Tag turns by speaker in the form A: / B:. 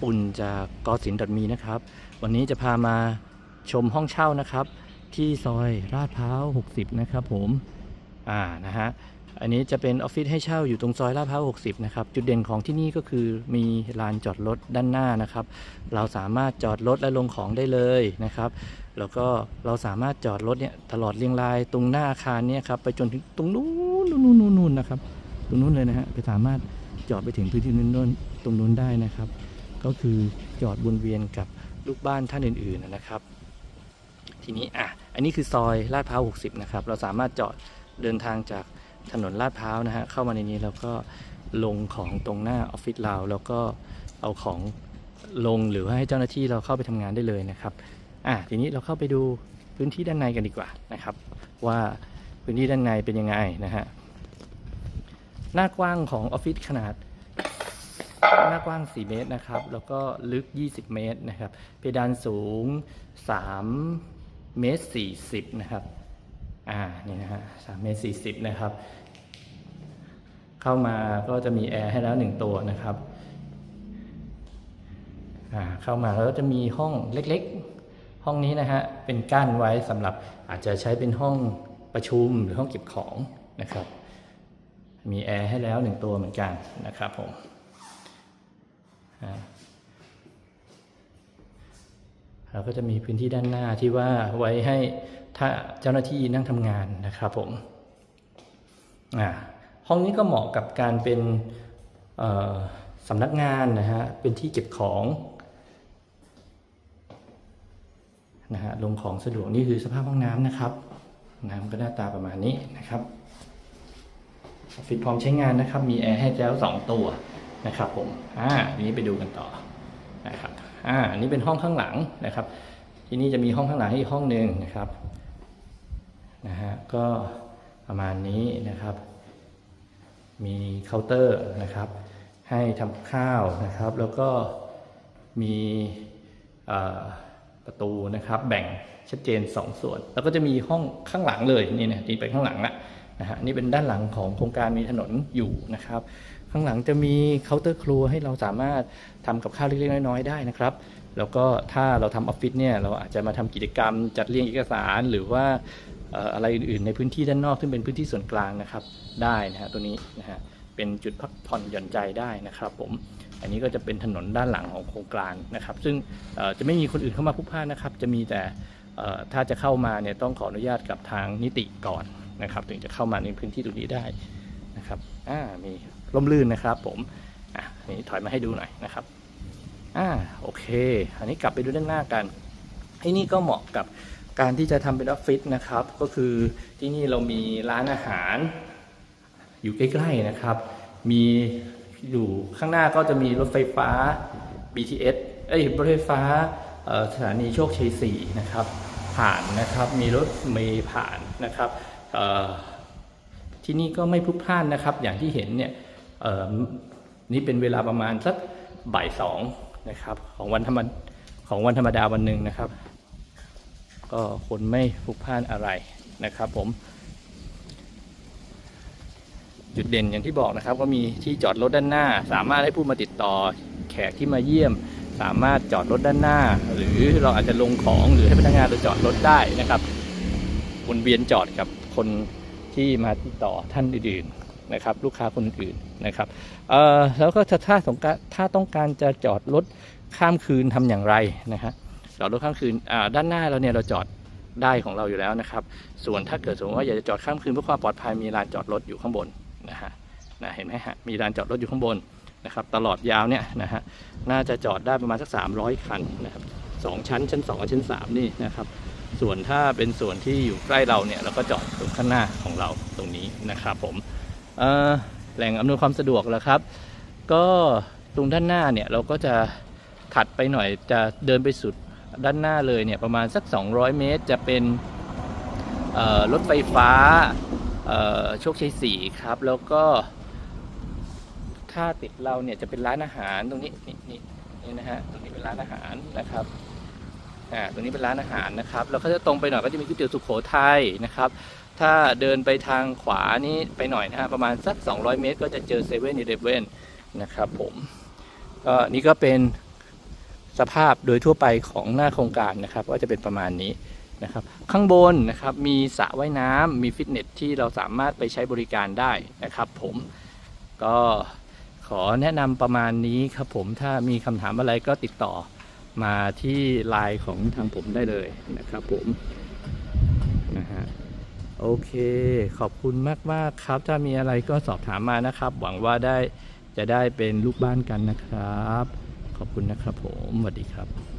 A: ปุ่นจากกอสินดมีนะครับ วันนี้จะพามาชมห้องเช่านะครับ ที่ซอยลาดพร้าว 60 นะครับผม อ่า นะฮะ อันนี้จะเป็นออฟฟิศให้เช่าอยู่ตรงซอยลาดพร้าว 60 นะครับ จุดเด่นของที่นี่ก็คือมีลานจอดรถด้านหน้านะครับ เราสามารถจอดรถและลงของได้เลยนะครับ แล้วก็เราสามารถจอดรถเนี่ยตลอดเรียงรายตรงหน้าอาคารเนี่ยครับไปจนถึงตรงนู้นนู้นนู้นนู้นนะครับ ตรงนู้นเลยนะฮะไปสามารถจอดไปถึงพื้นที่นู้นตรงนู้นได้นะครับ ก็คือจอดวนเวียนกับลูกบ้านท่านอื่นๆนะครับ ทีนี้อะอันนี้คือซอยลาดพร้าว 60 นะครับ เราสามารถจอดเดินทางจากถนนลาดพร้าวนะฮะเข้ามาในนี้แล้วก็ลงของตรงหน้าออฟฟิศเราแล้วก็เอาของลงหรือว่าให้เจ้าหน้าที่เราเข้าไปทำงานได้เลยนะครับอะทีนี้เราเข้าไปดูพื้นที่ด้านในกันดีกว่านะครับ ว่าพื้นที่ด้านในเป็นยังไงนะฮะหน้ากว้างของออฟฟิศขนาด หน้ากว้าง 4 เมตรนะครับ แล้วก็ลึก 20 เมตรนะครับ เพดานสูง 3 เมตร 40 นะครับ อ่า นี่นะฮะ3เมตร 40 นะครับ เข้ามาก็จะมีแอร์ให้แล้ว 1 ตัวนะครับ อ่า เข้ามาแล้วก็จะมีห้องเล็กๆ ห้องนี้นะฮะ เป็นกั้นไว้สำหรับอาจจะใช้เป็นห้องประชุมหรือห้องเก็บของนะครับ มีแอร์ให้แล้ว1ตัวเหมือนกันนะครับผม เราก็จะมีพื้นที่ด้านหน้าที่ว่าไว้ให้ถ้าเจ้าหน้าที่นั่งทำงานนะครับผมห้องนี้ก็เหมาะกับการเป็นสำนักงานนะฮะ เป็นที่เก็บของนะฮะลงของสะดวกนี่คือสภาพห้องน้ำนะครับ น้ำก็หน้าตาประมาณนี้นะครับออฟฟิศพร้อมใช้งานนะครับ มีแอร์ให้แล้วสองตัว นะครับผมอ่านี้ไปดูกันต่อนะครับอ่าอันนี้เป็นห้องข้างหลังนะครับ ที่นี่จะมีห้องข้างหลังอีกห้องหนึ่งนะครับนะฮะก็ประมาณนี้นะครับ มีเคาน์เตอร์นะครับ ให้ทำข้าวนะครับ แล้วก็มีประตูนะครับ แบ่งชัดเจน 2 ส่วน แล้วก็จะมีห้องข้างหลังเลยนี่นะนี่ไปข้างหลังละนะฮะนี่เป็นด้านหลังของโครงการมีถนนอยู่นะครับ ข้างหลังจะมีเคาน์เตอร์ครัวให้เราสามารถทำกับข้าวเล็กๆน้อยๆได้นะครับ แล้วก็ถ้าเราทำออฟฟิศเนี่ยเราอาจจะมาทำกิจกรรม จัดเรียงเอกสารหรือว่าอะไรอื่นๆ ในพื้นที่ด้านนอกซึ่งเป็นพื้นที่ส่วนกลางนะครับได้นะฮะตัวนี้นะฮะเป็นจุดพักผ่อนหย่อนใจได้นะครับ ผม อันนี้ก็จะเป็นถนนด้านหลังของโครงการนะครับ ซึ่งจะไม่มีคนอื่นเข้ามาพุกพ่านนะครับ จะมีแต่ถ้าจะเข้ามาเนี่ยต้องขออนุญาตกับทางนิติก่อนนะครับ ถึงจะเข้ามาในพื้นที่ตรงนี้ได้นะครับอ่ามี ร่มรื่นนะครับผมอะนี่ถอยมาให้ดูหน่อยนะครับอ่าโอเค อันนี้กลับไปดูด้านหน้ากันไอ้นี่ก็เหมาะกับการที่จะทำเป็นออฟฟิศนะครับ ก็คือที่นี่เรามีร้านอาหาร อยู่ใกล้ๆนะครับ มีอยู่ข้างหน้าก็จะมีรถไฟฟ้า BTS เอ้ยรถไฟฟ้าสถานีโชคชัย4นะครับผ่านนะครับมีรถเมล์ผ่านนะครับที่นี่ก็ไม่พลุกพล่านนะครับ อย่างที่เห็นเนี่ย นี่เป็นเวลาประมาณสักบ่ายสองนะครับของวันธรรมดของวันธรรมดาวันหนึ่งนะครับ ก็คนไม่พลุกพล่านอะไรนะครับผม จุดเด่นอย่างที่บอกนะครับ ก็มีที่จอดรถด้านหน้า สามารถให้ผู้มาติดต่อแขกที่มาเยี่ยม สามารถจอดรถด้านหน้า หรือเราอาจจะลงของหรือให้พนักงานเราจอดรถได้นะครับวนเวียนจอดกับคนที่มาติดต่อท่านอื่น นะครับลูกค้าคนอื่นนะครับแล้วก็ถ้าถ้าสงการถ้าต้องการจะจอดรถข้ามคืนทำอย่างไรนะฮะจอดรถข้ามคืนด้านหน้าเราเนี่ยเราจอดได้ของเราอยู่แล้วนะครับ ส่วนถ้าเกิดสมมติว่าอยากจะจอดข้ามคืนเพื่อความปลอดภัยมีลานจอดรถอยู่ข้างบนนะฮะนะเห็นไหมฮะมีลานจอดรถอยู่ข้างบนนะครับตลอดยาวเนี่ยนะฮะน่าจะจอดได้ประมาณสัก 300 คันนะครับสองชั้นชั้น2กับชั้น 3 นี่นะครับ ส่วนถ้าเป็นส่วนที่อยู่ใกล้เราเนี่ยเราก็จอดตรงข้างหน้าของเราตรงนี้นะครับผม แหล่งอำนวยความสะดวกแล้วครับ ก็ตรงด้านหน้าเนี่ยเราก็จะถัดไปหน่อยจะเดินไปสุดด้านหน้าเลยเนี่ยประมาณสัก 200 เมตรจะเป็นรถไฟฟ้าโชคชัย4ครับ แล้วก็ ถ้าติดเราเนี่ยจะเป็นร้านอาหารตรงนี้นี่นี่นี่นะฮะตรงนี้เป็นร้านอาหารนะครับอ่าตรงนี้เป็นร้านอาหารนะครับแล้วก็จะตรงไปหน่อยก็จะมีก๋วยเตี๋ยวสุโขทัยนะครับ ถ้าเดินไปทางขวานี้ไปหน่อยนะฮะประมาณสัก 200 เมตร ก็จะเจอเซเว่นอีเลฟเว่นนะครับผมก็นี่ก็เป็นสภาพโดยทั่วไปของหน้าโครงการนะครับก็จะเป็นประมาณนี้นะครับข้างบนนะครับมีสระว่ายน้ำมีฟิตเนสที่เราสามารถไปใช้บริการได้นะครับ ผมก็ขอแนะนำประมาณนี้ครับผมถ้ามีคำถามอะไรก็ติดต่อมาที่ไลน์ของทางผมได้เลยนะครับผม โอเค ขอบคุณมากมากครับ ถ้ามีอะไรก็สอบถามมานะครับ หวังว่าได้จะได้เป็นลูกบ้านกันนะครับ ขอบคุณนะครับผมสวัสดีครับ